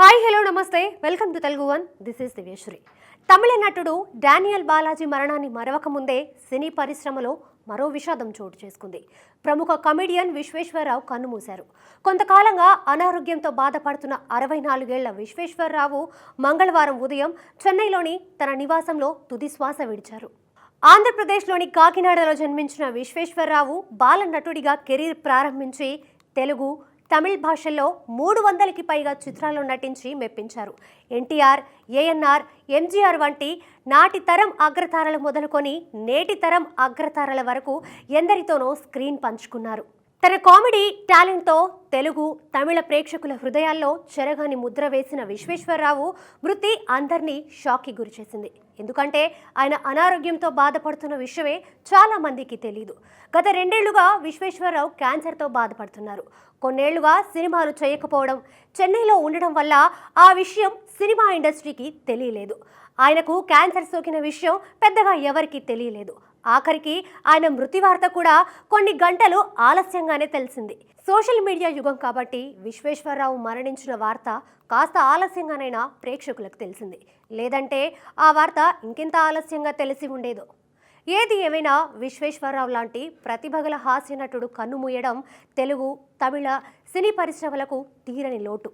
Hi hello నమస్తే. Welcome to Telugu one. This is Divyasri. Tamil నటుడు Daniel Balaji మరణాన్ని మరవక ముందే సినీ పరిశ్రమలో మరో విషాదం చోటు చేసుకుంది. ప్రముఖ కమెడియన్ విశ్వేశ్వరరావు కన్నుమూశారు. కొంతకాలంగా అనారోగ్యంతో బాధపడుతున్న అరవై నాలుగేళ్ళ విశ్వేశ్వరరావు మంగళవారం ఉదయం చెన్నైలోని తన నివాసంలో తుది శ్వాస విడిచారు. ఆంధ్రప్రదేశ్లోని కాకినాడలో జన్మించిన విశ్వేశ్వరరావు బాల నటుడిగా కెరీర్ ప్రారంభించి తెలుగు తమిళ్ భాషల్లో మూడు వందలకి పైగా చిత్రాల్లో నటించి మెప్పించారు. ఎన్టీఆర్ ఏఎన్ఆర్ ఎంజీఆర్ వంటి నాటి తరం అగ్రతారలు మొదలుకొని నేటి తరం అగ్రతారల వరకు ఎందరితోనో స్క్రీన్ పంచుకున్నారు. తన కామెడీ టాలెంట్తో తెలుగు తమిళ ప్రేక్షకుల హృదయాల్లో చెరగాని ముద్ర వేసిన విశ్వేశ్వరరావు మృతి అందరినీ షాక్కి గురిచేసింది ఎందుకంటే ఆయన అనారోగ్యంతో బాధపడుతున్న విషయమే చాలా మందికి తెలియదు గత రెండేళ్ళుగా విశ్వేశ్వరరావు క్యాన్సర్తో బాధపడుతున్నారు. కొన్నేళ్ళుగా సినిమాలు చేయకపోవడం చెన్నైలో ఉండడం వల్ల ఆ విషయం సినిమా ఇండస్ట్రీకి తెలియలేదు. ఆయనకు క్యాన్సర్ సోకిన విషయం పెద్దగా ఎవరికీ తెలియలేదు. ఆఖరికి ఆయన మృతి వార్త కూడా కొన్ని గంటలు ఆలస్యంగానే తెలిసింది. సోషల్ మీడియా యుగం కాబట్టి విశ్వేశ్వరరావు మరణించిన వార్త కాస్త ఆలస్యంగానైనా ప్రేక్షకులకు తెలిసింది. లేదంటే ఆ వార్త ఇంకెంత ఆలస్యంగా తెలిసి ఉండేదో? ఏది ఏమైనా విశ్వేశ్వరరావు లాంటి ప్రతిభగల హాస్య నటుడు కన్నుమూయడం తెలుగు తమిళ సినీ పరిశ్రమలకు తీరని లోటు.